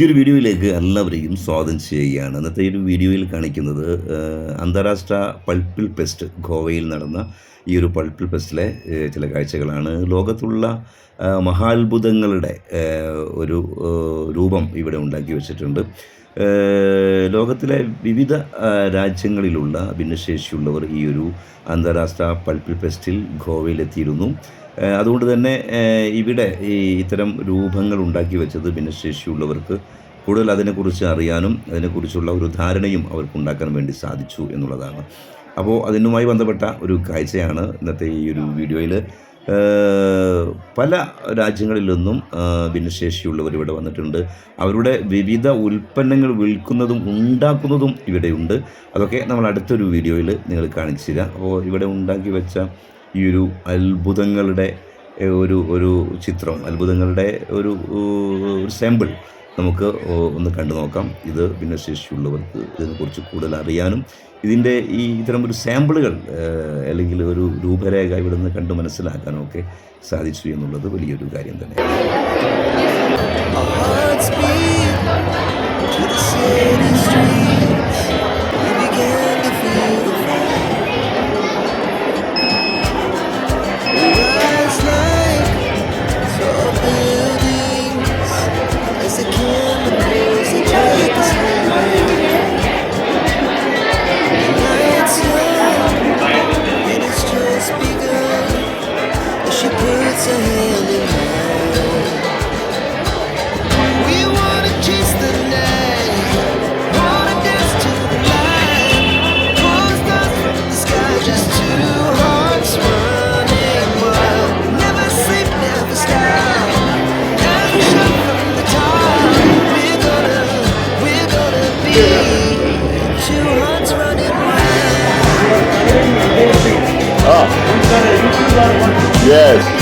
പുതിയൊരു വീഡിയോയിലേക്ക് എല്ലാവരെയും സ്വാഗതം ചെയ്യുകയാണ്. ഇന്നത്തെ ഒരു വീഡിയോയിൽ കാണിക്കുന്നത് അന്താരാഷ്ട്ര പൾപ്പിൽ ഫെസ്റ്റ് ഗോവയിൽ നടന്ന ഈ ഒരു പൾപ്പിൽ ഫെസ്റ്റിലെ ചില കാഴ്ചകളാണ്. ലോകത്തുള്ള മഹാത്ഭുതങ്ങളുടെ ഒരു രൂപം ഇവിടെ ഉണ്ടാക്കി വെച്ചിട്ടുണ്ട്. ലോകത്തിലെ വിവിധ രാജ്യങ്ങളിലുള്ള ഭിന്നശേഷിയുള്ളവർ ഈ ഒരു അന്താരാഷ്ട്ര പൾപ്പിൾ ഫെസ്റ്റിൽ ഗോവയിലെത്തിയിരുന്നു. അതുകൊണ്ട് തന്നെ ഇവിടെ ഈ ഇത്തരം രൂപങ്ങൾ ഉണ്ടാക്കി വെച്ചത് ഭിന്നശേഷിയുള്ളവർക്ക് കൂടുതൽ അതിനെക്കുറിച്ച് അറിയാനും അതിനെക്കുറിച്ചുള്ള ഒരു ധാരണയും അവർക്ക് ഉണ്ടാക്കാൻ വേണ്ടി സാധിച്ചു എന്നുള്ളതാണ്. അപ്പോൾ അതിനുമായി ബന്ധപ്പെട്ട ഒരു കാഴ്ചയാണ് ഇന്നത്തെ ഈ ഒരു വീഡിയോയിൽ പല രാജ്യങ്ങളിൽ നിന്നും ഭിന്നശേഷിയുള്ളവർ ഇവിടെ വന്നിട്ടുണ്ട്. അവരുടെ വിവിധ ഉൽപ്പന്നങ്ങൾ വിൽക്കുന്നതും ഉണ്ടാക്കുന്നതും ഇവിടെയുണ്ട്. അതൊക്കെ നമ്മൾ അടുത്തൊരു വീഡിയോയിൽ നിങ്ങൾ കാണിച്ചു തരാം. അപ്പോൾ ഇവിടെ ഉണ്ടാക്കി വെച്ച ഈ ഒരു അത്ഭുതങ്ങളുടെ ഒരു ഒരു ചിത്രം അത്ഭുതങ്ങളുടെ ഒരു ഒരു സാമ്പിൾ നമുക്ക് ഒന്ന് കണ്ടു നോക്കാം. ഇത് ഭിന്നശേഷിയുള്ളവർക്ക് ഇതിനെക്കുറിച്ച് കൂടുതൽ അറിയാനും ഇതിന്റെ ഈ ഇത്തരം ഒരു സാമ്പിളുകൾ അല്ലെങ്കിൽ ഒരു രൂപരേഖ ഇവിടെ നിന്ന് കണ്ട് മനസ്സിലാക്കാനും ഒക്കെ സാധിച്ചു എന്നുള്ളത് വലിയൊരു കാര്യം തന്നെ Yes.